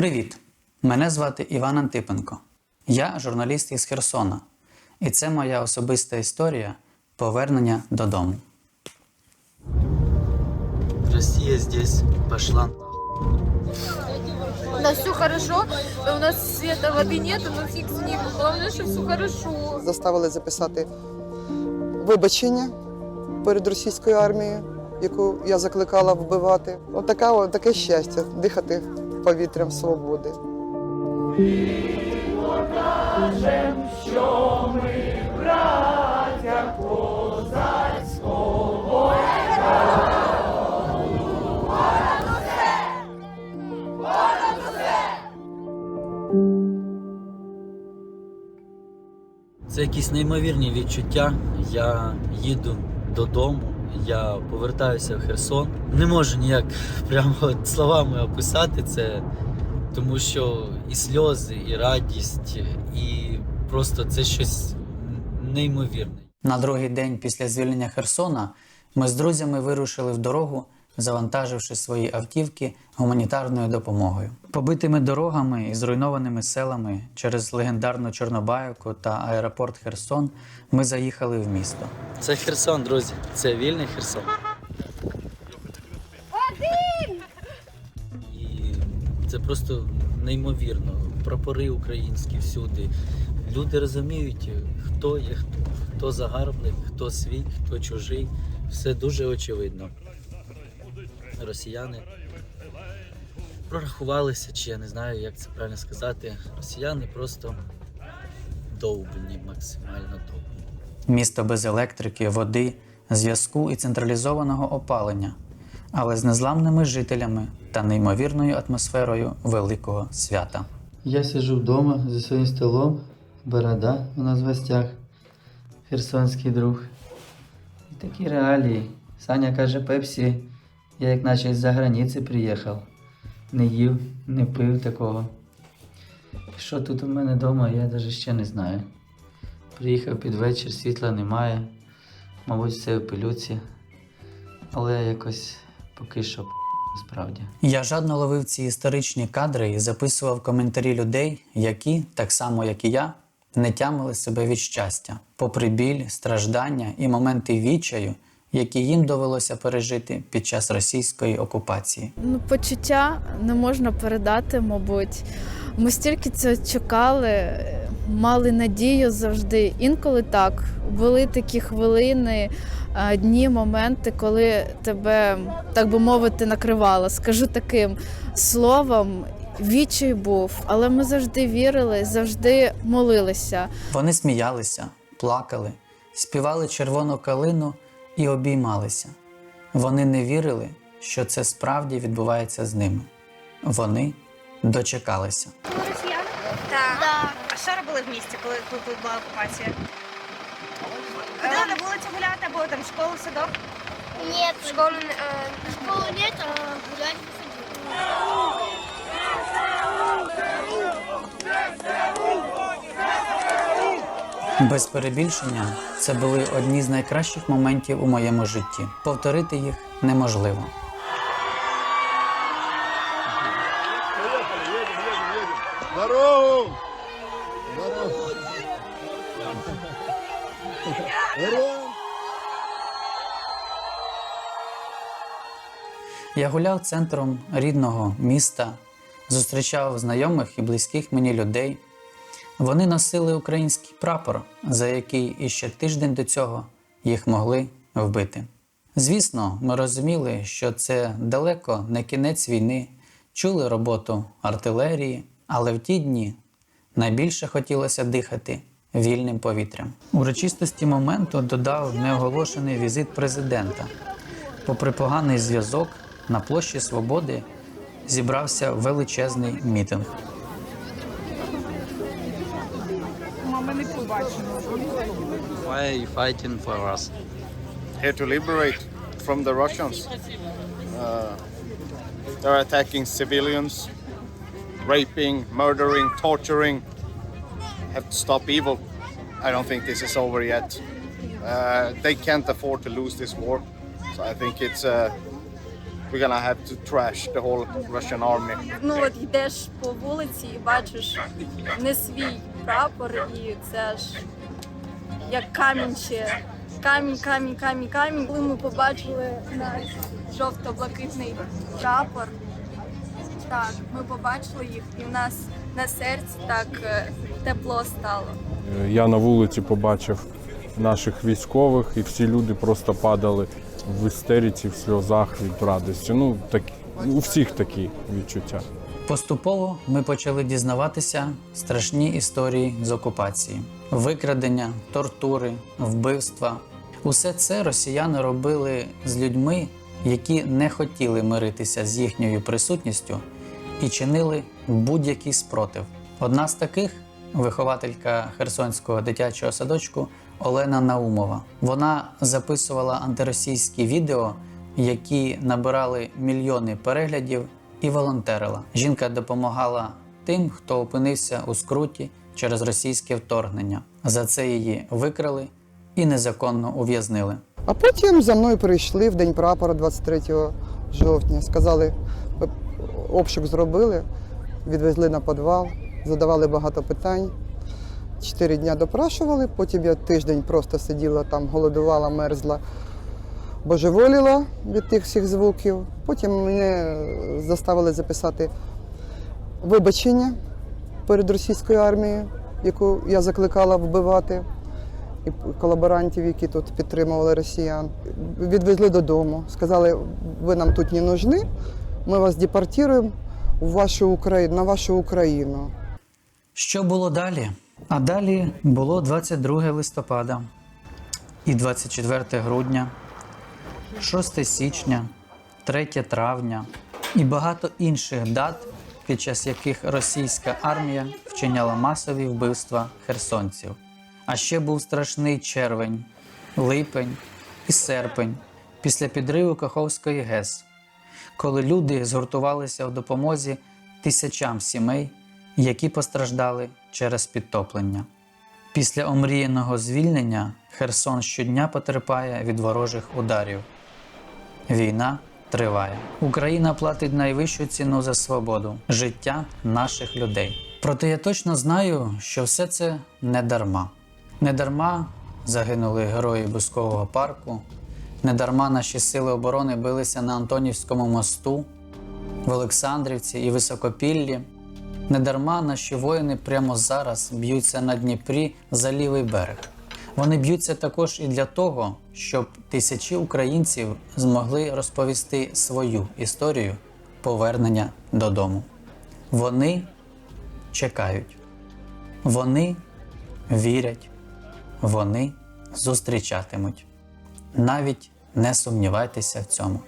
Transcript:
Привіт! Мене звати Іван Антипенко. Я журналіст із Херсона, і це моя особиста історія повернення додому. Росія здесь пошла. У нас все хорошо, у нас света воды нет, но фиг с ним. Главное, что все хорошо. заставили записати вибачення перед російською армією, яку я закликала вбивати. Отака, от таке щастя дихати повітрям свободи. Покажем, що ми браття козацького. Це якісь неймовірні відчуття. Я їду додому, я повертаюся в Херсон. Не можу ніяк прямо словами описати це, тому що і сльози, і радість, і просто це щось неймовірне. На другий день після звільнення Херсона ми з друзями вирушили в дорогу, завантаживши свої автівки гуманітарною допомогою. Побитими дорогами і зруйнованими селами через легендарну Чорнобаївку та аеропорт Херсон ми заїхали в місто. Це Херсон, друзі. Це вільний Херсон. І це просто неймовірно. Прапори українські всюди. Люди розуміють, хто є хто, хто загарбник, хто свій, хто чужий. Все дуже очевидно. Росіяни прорахувалися, чи я не знаю, як це правильно сказати. Росіяни просто довбні, максимально довбні. Місто без електрики, води, зв'язку і централізованого опалення, але з незламними жителями та неймовірною атмосферою великого свята. Я сиджу вдома зі своїм столом, борода у нас в гостях, херсонський друг. І такі реалії. Саня каже, Пепсі, я як наче з-за границі приїхав. Не їв, не пив такого. Що тут у мене вдома, я навіть ще не знаю. Приїхав під вечір, світла немає, мабуть, все в пилюці, але якось поки що справді. Я жадно ловив ці історичні кадри і записував коментарі людей, які, так само як і я, не тямили себе від щастя, попри біль, страждання і моменти відчаю, які їм довелося пережити під час російської окупації. Ну, почуття не можна передати, мабуть. Ми стільки цього чекали, мали надію завжди. Інколи так. Були такі хвилини, дні, моменти, коли тебе, так би мовити, накривало. Скажу таким словом. Відчай був, але ми завжди вірили, завжди молилися. Вони сміялися, плакали, співали червону калину і обіймалися. Вони не вірили, що це справді відбувається з ними. Вони дочекалися. Росіяни? Так. А що робили в місті, коли тут, була окупація? Ходили на вулицю гуляти або там школу, садок? Нет, в школу, э, школу нет, а гулять Без перебільшення це були одні з найкращих моментів у моєму житті. Повторити їх неможливо. Здорово! Я гуляв центром рідного міста, зустрічав знайомих і близьких мені людей. Вони носили український прапор, за який іще тиждень до цього їх могли вбити. Звісно, ми розуміли, що це далеко не кінець війни, чули роботу артилерії, але в ті дні найбільше хотілося дихати вільним повітрям. Урочистості моменту додав неоголошений візит президента. Попри поганий зв'язок, на площі Свободи зібрався величезний мітинг. Why are you fighting for us? Here to liberate from the Russians. Uh, they're attacking civilians, raping, murdering, torturing. Have to stop evil. I don't think this is over yet. Uh, they can't afford to lose this war. So I think it's uh, we're gonna have to trash the whole Russian army. ну от йдеш по вулиці і бачиш не свій прапор, і це ж як камінь ще. Камінь, камінь, камінь, камінь. Коли ми побачили наш жовто-блакитний прапор, так, ми побачили їх, і в нас на серці так е, тепло стало. Я на вулиці побачив наших військових, і всі люди просто падали в істериці, в сльозах від радості. Ну, так, у всіх такі відчуття. Поступово ми почали дізнаватися страшні історії з окупації: викрадення, тортури, вбивства. Усе це росіяни робили з людьми, які не хотіли миритися з їхньою присутністю і чинили будь-який спротив. Одна з таких вихователька Херсонського дитячого садочку Олена Наумова. Вона записувала антиросійські відео, які набирали мільйони переглядів і волонтерила. Жінка допомагала тим, хто опинився у скруті через російське вторгнення. За це її викрали і незаконно ув'язнили. А потім за мною прийшли в день прапора 23 жовтня. Сказали, обшук зробили, відвезли на підвал, задавали багато питань. Чотири дні допрашували, потім я тиждень просто сиділа там, голодувала, мерзла, божеволіла від тих всіх звуків. Потім мене заставили записати вибачення перед російською армією, яку я закликала вбивати і колаборантів, які тут підтримували росіян. Відвезли додому. Сказали, ви нам тут не нужны, ми вас депортуємо вашу Україну, на вашу Україну. Що було далі? А далі було 22 листопада і 24 грудня, 6 січня, 3 травня і багато інших дат, під час яких російська армія вчиняла масові вбивства херсонців. А ще був страшний червень, липень і серпень після підриву Каховської ГЕС, коли люди згуртувалися в допомозі тисячам сімей, які постраждали через підтоплення. Після омріяного звільнення Херсон щодня потерпає від ворожих ударів. Війна триває. Україна платить найвищу ціну за свободу життя наших людей. Проте я точно знаю, що все це не дарма. Не дарма загинули герої Бускового парку, не дарма наші сили оборони билися на Антонівському мосту, в Олександрівці і Високопіллі. Недарма наші воїни прямо зараз б'ються на Дніпрі за лівий берег. Вони б'ються також і для того, щоб тисячі українців змогли розповісти свою історію повернення додому. Вони чекають, вони вірять, вони зустрічатимуть. Навіть не сумнівайтеся в цьому.